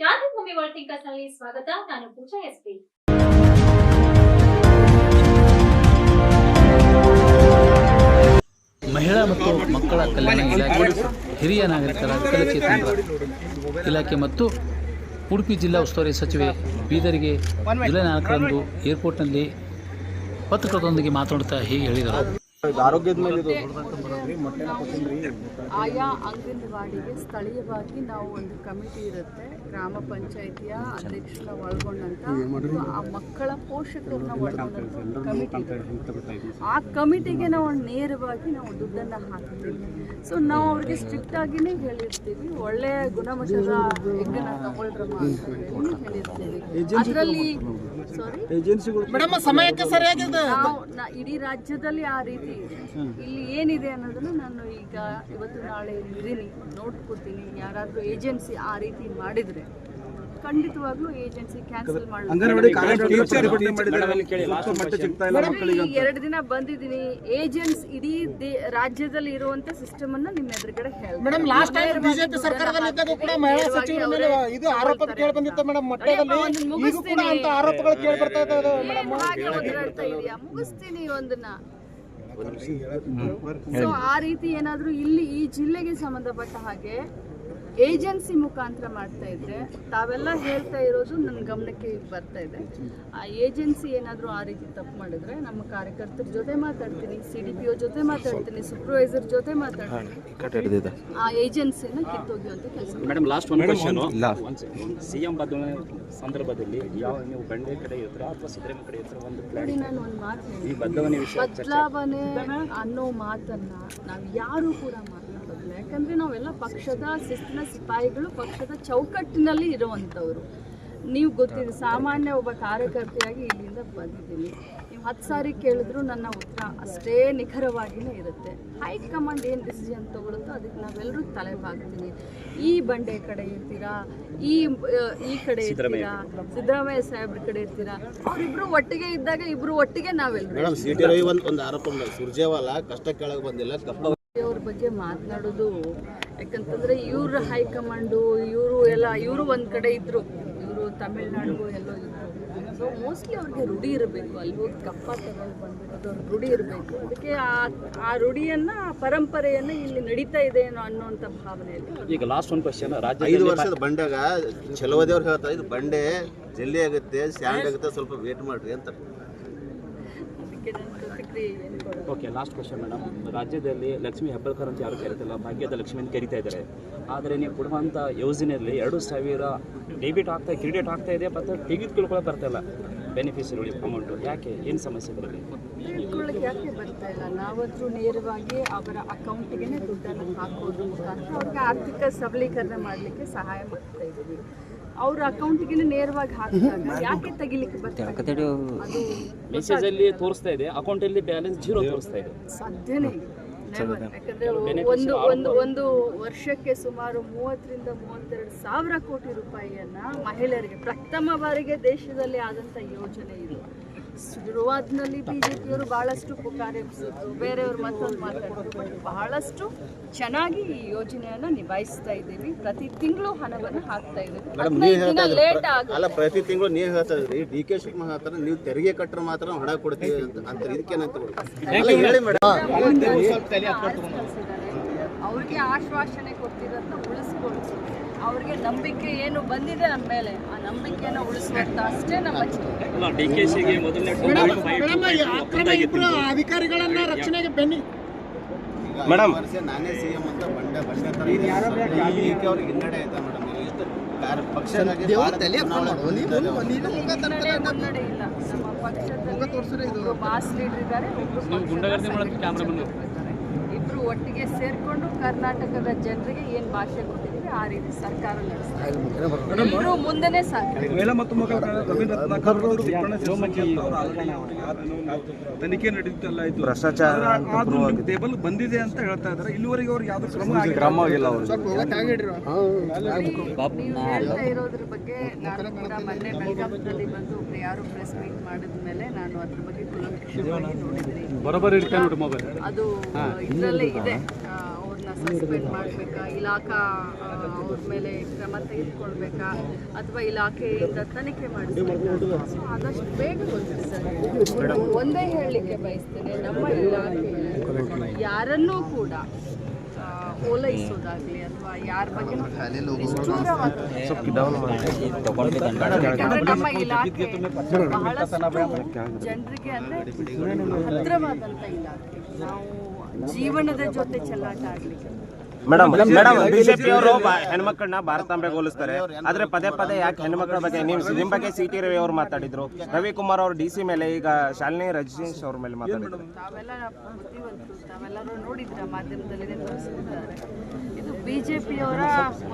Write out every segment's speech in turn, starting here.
ಕ್ರಾಂತಿಭೂಮಿ world ಥಿಂಕರ್ಸ್ನಲ್ಲಿ ಸ್ವಾಗತ. ನಾನು ಪೂಜಾ S P. ಮಹಿಳಾ ಮತ್ತು ಮಕ್ಕಳ ಕಲ್ಯಾಣ ಇಲಾಖೆ ಹಿರಿಯ ನಾಗರಿಕರ ಕಲಚೇತನರ ಇಲಾಖೆ ಮತ್ತು ಉಡುಪಿ ಜಿಲ್ಲಾ ಉಸ್ತುವಾರಿ ಸಚಿವೆ ಬೀದರಿಗೆ ಜುಲೈ ನಾಲ್ಕರಂದು ಏರ್ಪೋರ್ಟ್ನಲ್ಲಿ ಪತ್ರಕರ್ತರೊಂದಿಗೆ ಮಾತನಾಡುತ್ತಾ ಹೀಗೆ ಹೇಳಿದರು. ಆರೋಗ್ಯದ ಮೇಲೆ ಇದು ಆಯಾ ಅಂಗನವಾಡಿಗೆ ಸ್ಥಳೀಯವಾಗಿ ನಾವು ಒಂದು ಕಮಿಟಿ ಇರುತ್ತೆ. ಗ್ರಾಮ ಪಂಚಾಯಿತಿಯ ಅಧ್ಯಕ್ಷರ ಒಳಗೊಂಡಂತ ಆ ಮಕ್ಕಳ ಪೋಷಕರನ್ನ ಒಳಗೊಂಡಂತ ಕಮಿಟಿ ಆ ಕಮಿಟಿಗೆ ನಾವು ನೇರವಾಗಿ ನಾವು ದುಡ್ಡನ್ನು ಹಾಕ್ತೀವಿ. ಸೊ ನಾವು ಅವ್ರಿಗೆ ಸ್ಟ್ರಿಕ್ಟ್ ಆಗಿನೇ ಹೇಳಿರ್ತೀವಿ. ಒಳ್ಳೆಯ ಗುಣಮಟ್ಟದ ಎಗ್ಗನ್ನ ತಗೊಳ್ರಮ್ಮ ಅಂತ ಹೇಳಿ ಹೇಳಿರ್ತೀವಿ. ಅದರಲ್ಲಿ ಸಾರಿ ಏಜೆನ್ಸಿಗಳು ನಾವು ನ- ಇಡೀ ರಾಜ್ಯದಲ್ಲಿ ಆ ರೀತಿ ಇದೆ ಇಲ್ಲಿ ಏನಿದೆ ಅನ್ನೋದನ್ನ ನಾನು ಈಗ ಇವತ್ತು ನಾಳೆ ಇದ್ದೀನಿ. ನೋಡ್ಕೋತೀನಿ. ಯಾರಾದರೂ ಏಜೆನ್ಸಿ ಆ ರೀತಿ ಮಾಡಿದ್ರೆ ಖಂಡಿತವಾಗ್ಲೂ ಏಜೆನ್ಸಿ ಕ್ಯಾನ್ಸಲ್ ಮಾಡಿ ಎರಡು ದಿನ ಬಂದಿದ್ದೀನಿ. ಏಜೆನ್ಸ್ ಇಡೀ ದೇ- ರಾಜ್ಯದಲ್ಲಿ ಇರುವಂತ ಸಿಸ್ಟಮ್ ಅನ್ನ ನಿಮ್ಮ ಎದುರುಗಡೆ ಹೇಳ್ತೀನಿ. ಮೇಡಮ್ ಲಾಸ್ಟ್ ಟೈಮ್ ಬಿಜೆಪಿ ಸರ್ಕಾರದಲ್ಲಿದ್ದಾಗ ಕೂಡ ಮಹಿಳಾ ಸಚಿವರ ಮೇಲೆ ಇದು ಆರೋಪ ಕೇಳಿ ಬಂದಿತ್ತು ಮೇಡಮ್ ಮಟ್ಟದಲ್ಲಿ. ಈಗೂ ಕೂಡ ಅಂತ ಆರೋಪಗಳು ಕೇಳಿ ಬರ್ತಾ ಇದ್ದಾವೆ ಮೇಡಮ್. ಏನ್ ಹಾಗೆ ಒದರಾಡ್ತಾ ಇದೀಯಾ ಮುಗಿಸ್ತೀನಿ ಒಂದನ್ನ. ಸೊ ಆ ರೀತಿ ಏನಾದ್ರೂ ಇಲ್ಲಿ ಈ ಜಿಲ್ಲೆಗೆ ಸಂಬಂಧಪಟ್ಟ ಹಾಗೆ ಏಜೆನ್ಸಿ ಮುಖಾಂತರ ಮಾಡ್ತಾ ಇದ್ರೆ ತಾವೆಲ್ಲ ಹೇಳ್ತಾ ಇರೋದು ನನ್ನ ಗಮನಕ್ಕೆ ಬರ್ತಾ ಇದೆ. ಆ ಏಜೆನ್ಸಿ ಏನಾದರೂ ಆ ರೀತಿ ತಪ್ಪು ಮಾಡಿದ್ರೆ ನಮ್ಮ ಕಾರ್ಯಕರ್ತರ ಜೊತೆ ಮಾತಾಡ್ತೀನಿ ಸಿ ಡಿ ಪಿ ಒ ಜೊತೆ ಮಾತಾಡ್ತೀನಿ ಸೂಪರ್ವೈಸರ್ ಜೊತೆ ಮಾತಾಡ್ತೀನಿ. ಆ ಏಜೆನ್ಸಿನ ಅಂತ ಕೆಲಸ ಮೇಡಮ್ ಲಾಸ್ಟ್ ಒಂದು ಕ್ವಶನ್ ಸಿಎಂ ಬದಲಾವಣೆ ಸಂದರ್ಭದಲ್ಲಿ ಯಾವ ನೀವು ಬಂಡೆ ಕಡೆ ಇರ್ತೀರಾ ಅಥವಾ ಸಿದ್ದರಾಮಯ್ಯ ಕಡೆ ಇರ್ತೀರಾ ಒಂದು ಪ್ಲಾನ್ ನೋಡಿ ನಾನು ಒಂದು ಮಾತು ಬದಲಾವಣೆ ಅನ್ನೋ ಮಾತನ್ನ ನಾವು ಯಾರು ಕೂಡ ಯಾಕಂದ್ರೆ ನಾವೆಲ್ಲ ಪಕ್ಷದ ಶಿಸ್ತಿನ ಸಿಪಾಯಿಗಳು ಪಕ್ಷದ ಚೌಕಟ್ಟಿನಲ್ಲಿ ಇರುವಂಥವ್ರು. ನೀವು ಗೊತ್ತಿದೆ ಸಾಮಾನ್ಯ ಒಬ್ಬ ಕಾರ್ಯಕರ್ತೆಯಾಗಿ ಇಲ್ಲಿಂದ ಬಂದಿದ್ದೀನಿ. ನೀವು ಹತ್ತು ಸಾರಿ ಕೇಳಿದ್ರು ನನ್ನ ಉತ್ತರ ಅಷ್ಟೇ ನಿಖರವಾಗಿಯೇ ಇರುತ್ತೆ. ಹೈಕಮಾಂಡ್ ಏನು ಡಿಸಿಷನ್ ತಗೊಳುತ್ತೋ ಅದಕ್ಕೆ ನಾವೆಲ್ಲರೂ ತಲೆ ಬಾಗ್ತೀವಿ ಈ ಬಂಡೆ ಕಡೆ ಇರ್ತೀರಾ ಈ ಈ ಕಡೆ ಇರ್ತೀರಾ ಸಿದ್ದರಾಮಯ್ಯ ಸಾಹೇಬ್ರ ಕಡೆ ಇರ್ತೀರಾ ಅವರಿಬ್ರು ಒಟ್ಟಿಗೆ ಇದ್ದಾಗ ಇಬ್ರು ಒಟ್ಟಿಗೆ ನಾವೆಲ್ಲರೂ ಒಂದು ಆರೋಪ ಸುರ್ಜೇವಾಲ ಕಷ್ಟ ಕೆಳಗೆ ಬಂದಿಲ್ಲ ಬಗ್ಗೆ ಮಾತನಾಡೋದು ಯಾಕಂತಂದ್ರೆ ಇವ್ರ ಹೈಕಮಾಂಡು ಇವರು ಎಲ್ಲ ಇವರು ಒಂದ್ ಕಡೆ ಇದ್ರು. ಇವರು ತಮಿಳ್ನಾಡಿಗೂ ಎಲ್ಲೋ ಇದ್ರು. ಸೊ ಮೋಸ್ಟ್ಲಿ ಅವ್ರಿಗೆ ರೂಢಿ ಇರಬೇಕು. ಅಲ್ಲಿ ಹೋಗಿ ಕಪ್ಪ ತಗೊಂಡು ಬಂದ್ಬಿಟ್ಟು ಅವ್ರಿಗೆ ರೂಢಿ ಇರಬೇಕು. ಅದಕ್ಕೆ ಆ ಆ ರೂಢಿಯನ್ನ ಆ ಪರಂಪರೆಯನ್ನ ಇಲ್ಲಿ ನಡೀತಾ ಇದೆ ಏನೋ ಅನ್ನೋಂಥ ಭಾವನೆಯಲ್ಲಿ ಈಗ ಲಾಸ್ಟ್ ಒಂದು ಕ್ವಶನ್ ಐದು ರಾಜ್ಯದಲ್ಲಿ ವರ್ಷದ ಬಂಡೆಗ ಚಲೋದೇವ್ರು ಹೇಳ್ತಾರೆ ಇದು ಬಂಡೆ ಜಲ್ಲಿ ಆಗುತ್ತೆ ಸ್ಯಾಂಡ್ ಆಗುತ್ತೆ ಸ್ವಲ್ಪ ವೇಟ್ ಮಾಡ್ರಿ ಅಂತ ಅದಕ್ಕೆ ನನ್ನ ಪ್ರತಿಕ್ರಿಯೆ ಏನು ಕೊಡೋದು ಓಕೆ ಲಾಸ್ಟ್ ಕ್ವಶನ್ ಮೇಡಮ್ ರಾಜ್ಯದಲ್ಲಿ ಲಕ್ಷ್ಮಿ ಹೆಬ್ಬಳ್ಕರ್ ಅಂತ ಯಾರು ಕರೀತಿಲ್ಲ ಭಾಗ್ಯದ ಲಕ್ಷ್ಮಿ ಅಂತ ಕರಿತಾ ಇದ್ದಾರೆ. ಆದರೆ ನೀವು ಕೊಡುವಂಥ ಯೋಜನೆಯಲ್ಲಿ ಎರಡು ಸಾವಿರ ಡೆಬಿಟ್ ಆಗ್ತಾ ಕ್ರೆಡಿಟ್ ಆಗ್ತಾ ಇದೆ ಮತ್ತು ತೆಗೆದುಕೊಳ್ಳೋಕೆ ಬರ್ತಾ ಇಲ್ಲ. ಬೆನಿಫಿಷರಿ ಅಮೌಂಟು ಯಾಕೆ? ಏನು ಸಮಸ್ಯೆ ಬರಲಿ ತಿಳ್ಕೊಳ್ಳೋಕೆ ಯಾಕೆ ಬರ್ತಾ ಇಲ್ಲ? ನಾವಂತರೂ ನೇರವಾಗಿ ಅವರ ಅಕೌಂಟಿಗೆ ದುಡ್ಡನ್ನು ಹಾಕೋದು ಮುಖಾಂತರ ಅವ್ರಿಗೆ ಆರ್ಥಿಕ ಸಬಲೀಕರಣ ಮಾಡಲಿಕ್ಕೆ ಸಹಾಯ ಮಾಡ್ತಾ ಇದ್ದೀವಿ. ಅವ್ರ ಅಕೌಂಟಿಗೆ ನೇರವಾಗಿ ಹಾಕಿದಾಗ ಯಾಕೆ ತೆಗಿಲಿಕ್ಕೆ ಬರ್ತಾರೆ ಅದು ಮೆಸೇಜಲ್ಲಿ ತೋರಿಸ್ತಾ ಇದೆ ಅಕೌಂಟಲ್ಲಿ ಬ್ಯಾಲೆನ್ಸ್ ಜೀರೋ ತೋರಿಸ್ತಾ ಇದೆ. ಸಾಧ್ಯನೇ ಯಾಕಂದ್ರೆ ಒಂದು ಒಂದು ಒಂದು ವರ್ಷಕ್ಕೆ ಸುಮಾರು ಮೂವತ್ತರಿಂದ ಮೂವತ್ತೆರಡು ಸಾವಿರ ಕೋಟಿ ರೂಪಾಯಿಯನ್ನ ಮಹಿಳೆಯರಿಗೆ ಪ್ರಥಮ ಬಾರಿಗೆ ದೇಶದಲ್ಲಿ ಆದಂತ ಯೋಜನೆ ಇದು. ಶುರುವಾತ್ನಲ್ಲಿ ಬಿಜೆಪಿಯವರು ಬಹಳಷ್ಟು ಪುಕಾರೆಬ್ಸಿದ್ರು ಬೇರೆಯವರು ಮತ್ತೊಂದು ಮಾತಾಡಿದ್ರು ಬಟ್ ಬಹಳಷ್ಟು ಚೆನ್ನಾಗಿ ಈ ಯೋಜನೆಯನ್ನು ನಿಭಾಯಿಸ್ತಾ ಇದ್ದೀವಿ. ಪ್ರತಿ ತಿಂಗಳು ಹಣವನ್ನು ಹಾಕ್ತಾ ಇದ್ದೀವಿ. ಲೇಟ್ ಇದ್ರಿ ಅಲ್ಲ ಪ್ರತಿ ತಿಂಗಳು ನೀವು ಹೇಳ್ತಾ ಇದ್ರಿ ಡಿ ಕೆ ಶಿವಕುಮಾರ್ ಹೇಳ್ತಾರೆ ನೀವು ತೆರಿಗೆ ಕಟ್ಟರೆ ಮಾತ್ರ ಹಣ ಕೊಡ್ತೀವಿ ಅಂತ ಅಂತಾರೆ ಇದಕ್ಕೇನಂತ ಅಲ್ಲ ಹೇಳಿ ಮೇಡಮ್. ಅವ್ರಿಗೆ ಆಶ್ವಾಸನೆ ಕೊಟ್ಟಿರೋದನ್ನ ಉಳಿಸ್ಕೊಳ್ಸಿ ಅವ್ರಿಗೆ ನಂಬಿಕೆ ಏನು ಬಂದಿದೆ ನಮ್ಮ ಮೇಲೆ ಆ ನಂಬಿಕೆಯನ್ನ ಉಳಿಸುವಂತ ಅಷ್ಟೇ ನಮ್ಮ ಅಧಿಕಾರಿಗಳನ್ನ ರಕ್ಷಣೆಗೆ ಬೆನ್ನಿ. ಮೇಡಮ್. ನಾನೇ ಸಿ ಎಂ ಅಂತ ಬಂಡೆ ಬಂಡೆ ಅವ್ರಿಗೆ ಹಿನ್ನಡೆ ಆಯ್ತಾ ಮೇಡಮ್? ಇಬ್ರು ಒಟ್ಟಿಗೆ ಸೇರ್ಕೊಂಡು ಕರ್ನಾಟಕದ ಜನರಿಗೆ ಏನ್ ಭಾಷೆ ಕೊಟ್ಟಿದ್ದೀವಿ ಆ ರೀತಿ ಸರ್ಕಾರ ನಡೆಸ್ತಾ ಇದೆ. ಎಲ್ರೂ ಮುಂದೆನೆ ತನಿಖೆ ನಡೆಯುತ್ತಲ್ಲ ಇದು. ಭ್ರಷ್ಟಾಚಾರ ಅದು ಟೇಬಲ್ ಬಂದಿದೆ ಅಂತ ಹೇಳ್ತಾ ಇದ್ದಾರೆ. ಇಲ್ಲಿವರೆಗೆ ಅವ್ರಿಗೆ ಯಾವ್ದು ಕ್ರಮ ಕ್ರಮ ಆಗಿಲ್ಲ ಹೇಳ್ತಾ ಇರೋದ್ರ ಬಗ್ಗೆ ನಾನು ಕೂಡ ಮೊನ್ನೆ ಬೆಳಗಾವಿನಲ್ಲಿ ಬಂದು ಯಾರು ಪ್ರೆಸ್ ಮೀಟ್ ಮಾಡಿದ್ಮೇಲೆ ನಾನು ಅದ್ರ ಬಗ್ಗೆ ಕೂಲಂಕಷವಾಗಿ ನೋಡಿದ್ರಿ ಬರೋಬ್ಬರಿ ಇಡ್ಕೊಂಡು ನೋಡಿ ಮೊಬೈಲ್ ಅದು ಇದರಲ್ಲೇ ಇದೆ. ಅವ್ರನ್ನ ಸಸ್ಪೆಂಡ್ ಮಾಡಬೇಕಾ ಇಲಾಖಾ ಅವ್ರ ಮೇಲೆ ಕ್ರಮ ತೆಗೆದುಕೊಳ್ಬೇಕಾ ಅಥವಾ ಇಲಾಖೆಯಿಂದ ತನಿಖೆ ಮಾಡಿಸ್ಬೇಕಾ ಸೊ ಆದಷ್ಟು ಬೇಗ ಗೊತ್ತಿದೆ ಒಂದೇ ಹೇಳಲಿಕ್ಕೆ ಬಯಸ್ತೇನೆ ನಮ್ಮ ಇಲಾಖೆ ಯಾರನ್ನೂ ಕೂಡ ಓಲೈಸೋದಾಗ್ಲಿ ಅಥವಾ ಯಾರ ಬಗ್ಗೆ ನಮ್ಮ ಇಲಾಖೆ ಬಹಳಷ್ಟು ಜನರಿಗೆ ಅಂದ್ರೆ ಭದ್ರವಾದಂತ ಇಲಾಖೆ ನಾವು ಜೀವನದ ಜೊತೆ ಚೆಲ್ಲಾಟ ಆಗಲಿ ಮೇಡಮ್ ಮೇಡಮ್ ಬಿಜೆಪಿ ಅವರು ಹೆಣ್ಮಕ್ಳನ್ನ ಭಾರತಾಂಬೆಗೆ ಹೋಲಿಸ್ತಾರೆ ಆದ್ರೆ ಪದೇ ಪದೇ ಯಾಕೆ ಹೆಣ್ಮಕ್ಳ ಬಗ್ಗೆ ನಿಮ್ ನಿಮ್ ಬಗ್ಗೆ ಸಿ ಟಿ ರವಿ ಅವರು ಮಾತಾಡಿದ್ರು. ರವಿಕುಮಾರ್ ಅವರು ಡಿ ಸಿ ಮೇಲೆ ಈಗ ಶಾಲಿನಿ ರಜನೀಶ್ ಅವ್ರ ಮೇಲೆ ಮಾತಾಡಿದ್ರು. ತಾವೆಲ್ಲ ಬುದ್ಧಿವಂತರು. ತಾವೆಲ್ಲರೂ ನೋಡಿದ್ರ ಮಾಧ್ಯಮದಲ್ಲಿ ತೋರಿಸಿದ್ದಾರೆ ಇದು ಬಿಜೆಪಿಯವರ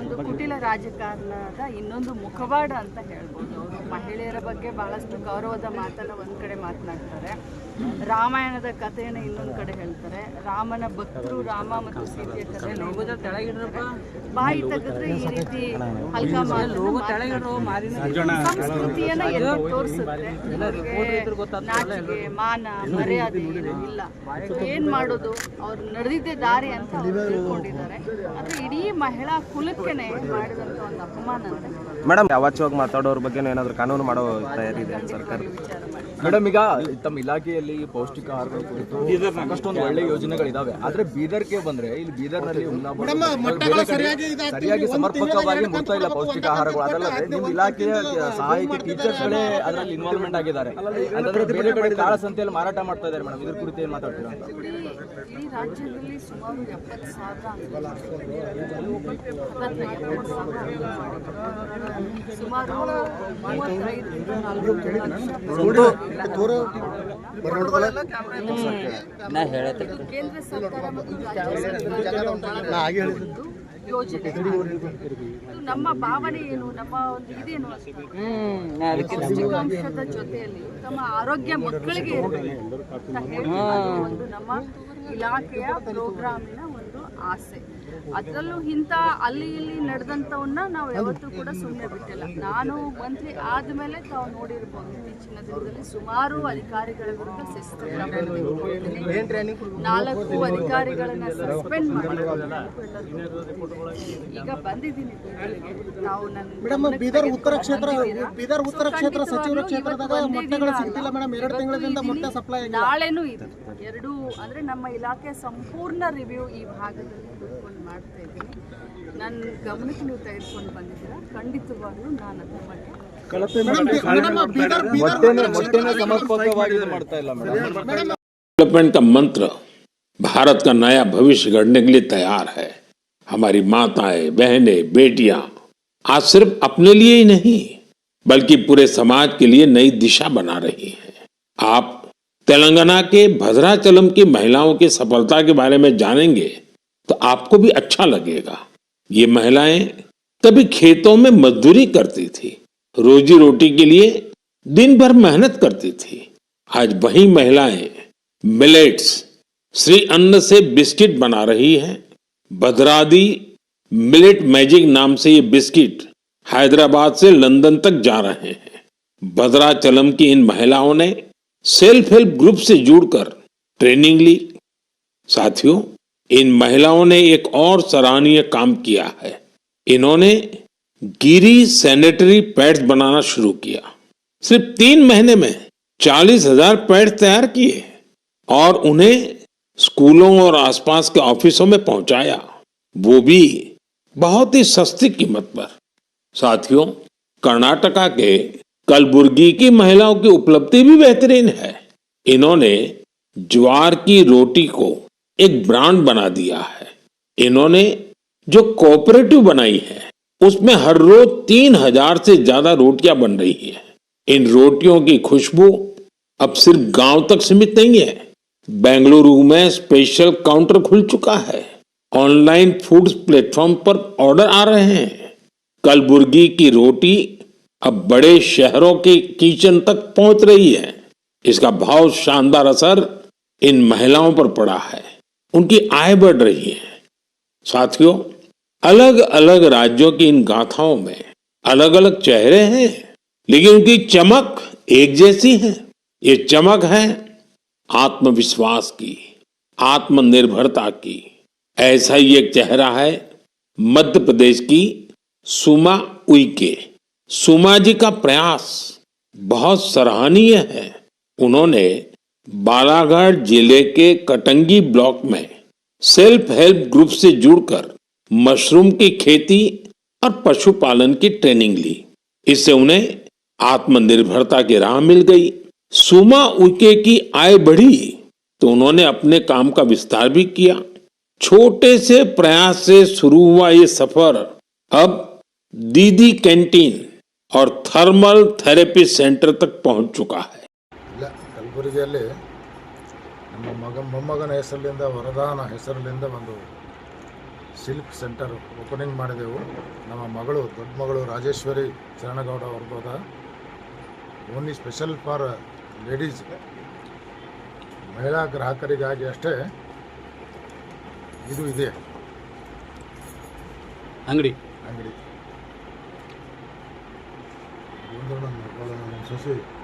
ಒಂದು ಕುಟಿಲ ರಾಜಕಾರಣದ ಇನ್ನೊಂದು ಮುಖವಾಡ ಅಂತ ಹೇಳ್ಬೋದು ಅವರು. ಮಹಿಳೆಯರ ಬಗ್ಗೆ ಬಹಳಷ್ಟು ಗೌರವದ ಮಾತನ್ನ ಒಂದ್ ಕಡೆ ಮಾತನಾಡ್ತಾರೆ. ರಾಮಾಯಣದ ಕಥೆಯನ್ನು ಇನ್ನೊಂದು ಕಡೆ ಹೇಳ್ತಾರೆ. ರಾಮನ ಭಕ್ತರು ರಾಮ ಮತ್ತು ಸೀತೆಯ ಕಥೆ ಬಾಯಿ ತೆಗೆದ್ರೆ ಈ ರೀತಿ ಹಲ್ಕ ಸಂಸ್ಕೃತಿಯನ್ನ ತೋರಿಸುತ್ತೆ ನಾಚಿಕೆ ಮಾನ ಮರ್ಯಾದೆ ಏನು ಇಲ್ಲ. ಏನ್ ಮಾಡೋದು? ಅವ್ರು ನಡೆದಿದ್ದೆ ದಾರಿ ಅಂತ ಅವ್ರು ತಿಳ್ಕೊಂಡಿದ್ದಾರೆ. ಆದ್ರೆ ಇಡೀ ಮಹಿಳಾ ಕುಲಕ್ಕೆನೆ ಮಾಡಿದಂತ ಒಂದು ಅಪಮಾನ ಅಂತ ಮೇಡಮ್ ಯಾವಚ್ಚವಾಗಿ ಮಾತಾಡೋರ ಬಗ್ಗೆ ಏನಾದರೂ ಕಾನೂನು ಮಾಡೋ ತಯಾರಿ ಇದೆ ಸರ್ಕಾರ. ಮೇಡಮ್ ಈಗ ತಮ್ಮ ಇಲಾಖೆಯಲ್ಲಿ ಪೌಷ್ಟಿಕ ಆಹಾರಗಳ ಕುರಿತು ಸಾಕಷ್ಟೊಂದು ಒಳ್ಳೆ ಯೋಜನೆಗಳಿದಾವೆ. ಆದ್ರೆ ಬೀದರ್ಗೆ ಬಂದ್ರೆ ಇಲ್ಲಿ ಬೀದರ್ನಲ್ಲಿ ಸರಿಯಾಗಿ ಸಮರ್ಪಕವಾಗಿ ಮುಟ್ತಾ ಇಲ್ಲ ಪೌಷ್ಟಿಕ ಆಹಾರಗಳು. ಅದಲ್ಲದೆ ನಿಮ್ಮ ಇಲಾಖೆಯ ಸಹಾಯಕ ಟೀಚರ್ಸ್ಗಳೇ ಅದರಲ್ಲಿ ಇನ್ವಾಲ್ವ್ಮೆಂಟ್ ಆಗಿದ್ದಾರೆ. ಅದರ ಬೇರೆ ಕಡೆ ಸಂತೆಯಲ್ಲಿ ಮಾರಾಟ ಮಾಡ್ತಾ ಇದ್ದಾರೆ ಮೇಡಮ್. ಇದ್ರ ಕುರಿತು ಏನು ಮಾತಾಡ್ತೀರಾ ರಾಜ್ಯದಲ್ಲಿ ಸುಮಾರು ಎಪ್ಪತ್ತು ಸಾವಿರ ಸುಮಾರು ಕೇಂದ್ರ ಸರ್ಕಾರ ಮತ್ತು ರಾಜ್ಯ ಯೋಜನೆ ನಮ್ಮ ಭಾವನೆ ಏನು ನಮ್ಮ ಒಂದು ಇದೇನು ಪೌಷ್ಟಿಕಾಂಶದ ಜೊತೆಯಲ್ಲಿ ತಮ್ಮ ಆರೋಗ್ಯ ಮಕ್ಕಳಿಗೆ ಇರಬೇಕು ಅಂತ ಹೇಳಿ ಒಂದು ನಮ್ಮ ಇಲಾಖೆಯ ಪ್ರೋಗ್ರಾಮಿನ ಒಂದು ಆಸೆ. ಅದರಲ್ಲೂ ಇಂಥ ಅಲ್ಲಿ ಇಲ್ಲಿ ನಡೆದಂಥವನ್ನ ನಾವು ಯಾವತ್ತೂ ಕೂಡ ಸುಮ್ಮನೆ ಬಿಟ್ಟಿಲ್ಲ. ನಾನು ಮಂತ್ರಿ ಆದಮೇಲೆ ತಾವು ನೋಡಿರ್ಬೋದು ಇತ್ತೀಚಿನ ದಿನದಲ್ಲಿ ಸುಮಾರು ಅಧಿಕಾರಿಗಳ ವಿರುದ್ಧ ಶಿಸ್ತು. ನಾಲ್ಕು ಅಧಿಕಾರಿಗಳನ್ನ ಸಸ್ಪೆಂಡ್ ಮಾಡಿ ಈಗ ಬಂದಿದ್ದೀನಿ ನಾವು ನನ್ನ ಬೀದರ್ ಉತ್ತರ ಕ್ಷೇತ್ರ ಬೀದರ್ ಉತ್ತರ ಕ್ಷೇತ್ರ ಸಚಿವರ ಕ್ಷೇತ್ರದಾಗ ಮೊಟ್ಟೆಗಳು ಸಿಗ್ತಿಲ್ಲ ಮೇಡಮ್. ಎರಡು ತಿಂಗಳಿಂದ ಮೊಟ್ಟೆ ಸಪ್ಲೈ ನಾಳೆನೂ ಇದೆ ಎರಡು ಅಂದ್ರೆ ನಮ್ಮ ಇಲಾಖೆ ಸಂಪೂರ್ಣ ರಿವ್ಯೂ ಈ ಭಾಗದಲ್ಲಿ. ಮಾಡ್ತಾ ಇದ್ದೀನಿ ನನ್ನ ಗಮನಕ್ಕೆ ನೀವು ತೆಗೆದುಕೊಂಡು ಬಂದಿದ್ದೀರಾ ಖಂಡಿತವಾಗ್ಲೂ ನಾನು ಅದ್ರ ಬಗ್ಗೆ ಮೇಡಮ್ ಮೇಡಮ್ ಬೀದರ್ ಬೀದರ್ ಮೊಟ್ಟೆನೆ ಮೊಟ್ಟೆನೆ ಸಮರ್ಪಕವಾಗಿ ಇದು ಮಾಡ್ತಾ ಇಲ್ಲ ಮೇಡಮ್ डेवलपमेंट का मंत्र भारत का नया भविष्य गढ़ने के लिए तैयार है हमारी माताएं बहनें बेटियां आज सिर्फ अपने लिए ही नहीं बल्कि पूरे समाज के लिए नई दिशा बना रही हैं आप तेलंगाना के भद्राचलम की महिलाओं की सफलता के बारे में जानेंगे तो आपको भी अच्छा लगेगा। ये महिलाएँ कभी खेतों में मजदूरी करती थी, रोजी रोटी के लिए दिन भर मेहनत करती थी। आज वही महिलाएँ मिलेट्स, श्री अन्न से बिस्किट बना रही हैं। भद्रादी मिलेट मैजिक नाम से ये बिस्किट हैदराबाद से लंदन तक जा रहे हैं। भद्राचलम की इन महिलाओं ने सेल्फ हेल्प ग्रुप से जुड़कर ट्रेनिंग ली। साथियों इन महिलाओं ने एक और सराहनीय काम किया है। इन्होंने गिरी सैनिटरी पैड्स बनाना शुरू किया। सिर्फ़ तीन महीने में चालीस हज़ार पैड तैयार किए और उन्हें स्कूलों और आसपास के ऑफिसों में पहुँचाया। वो भी बहुत ही सस्ती कीमत पर। साथियों, कर्नाटका के कलबुर्गी की महिलाओं की उपलब्धि भी बेहतरीन है। इन्होंने ज्वार की रोटी को एक ब्रांड बना दिया है। इन्होंने जो कोऑपरेटिव बनाई है, उसमें हर रोज तीन हज़ार से ज़्यादा रोटियाँ बन रही है। इन रोटियों की खुशबू अब सिर्फ़ गाँव तक सीमित नहीं है, बेंगलुरु में स्पेशल काउंटर खुल चुका है। ऑनलाइन फ़ूड प्लेटफॉर्म पर ऑर्डर आ रहे हैं। कलबुर्गी की रोटी अब बड़े शहरों के किचन तक पहुँच रही है। इसका बहुत शानदार असर इन महिलाओं पर पड़ा है। उनकी आय बढ़ रही है। साथियों अलग अलग राज्यों की इन गाथाओं में अलग अलग चेहरे हैं, लेकिन उनकी चमक एक जैसी है। ये चमक है आत्मविश्वास की, आत्मनिर्भरता की। ऐसा ही एक चेहरा है मध्य प्रदेश की सुमा उइके। सुमा जी का प्रयास बहुत सराहनीय है। उन्होंने बालाघाट ज़िले के कटंगी ब्लॉक में सेल्फ हेल्प ग्रुप से जुड़कर मशरूम की खेती और पशुपालन की ट्रेनिंग ली। इससे उन्हें आत्मनिर्भरता की राह मिल गई। सुमा उके की आय बढ़ी तो उन्होंने अपने काम का विस्तार भी किया। छोटे से प्रयास से शुरू हुआ ये सफ़र। अब दीदी कैंटीन और थर्मल थेरेपी सेंटर तक पहुँच चुका है। ಕಲಬುರಗಿಯಲ್ಲಿ ನಮ್ಮ ಮಗ ಮೊಮ್ಮಗನ ಹೆಸರಿನಿಂದ ವರದಾನ ಹೆಸರಿನಿಂದ ಒಂದು ಸಿಲ್ಕ್ ಸೆಂಟರ್ ಓಪನಿಂಗ್ ಮಾಡಿದೆವು. ನಮ್ಮ ಮಗಳು ದೊಡ್ಡ ಮಗಳು ರಾಜೇಶ್ವರಿ ಚರಣಗೌಡ ವರ್ಬೋದ ಓನ್ಲಿ ಸ್ಪೆಷಲ್ ಫಾರ್ ಲೇಡೀಸ್. ಮಹಿಳಾ ಗ್ರಾಹಕರಿಗಾಗಿ ಅಷ್ಟೇ ಇದು ಇದೆ. ಅಂಗಡಿ. ಅಂಗಡಿ. ಒಂದು ನನ್ನ ಸೊಸೆ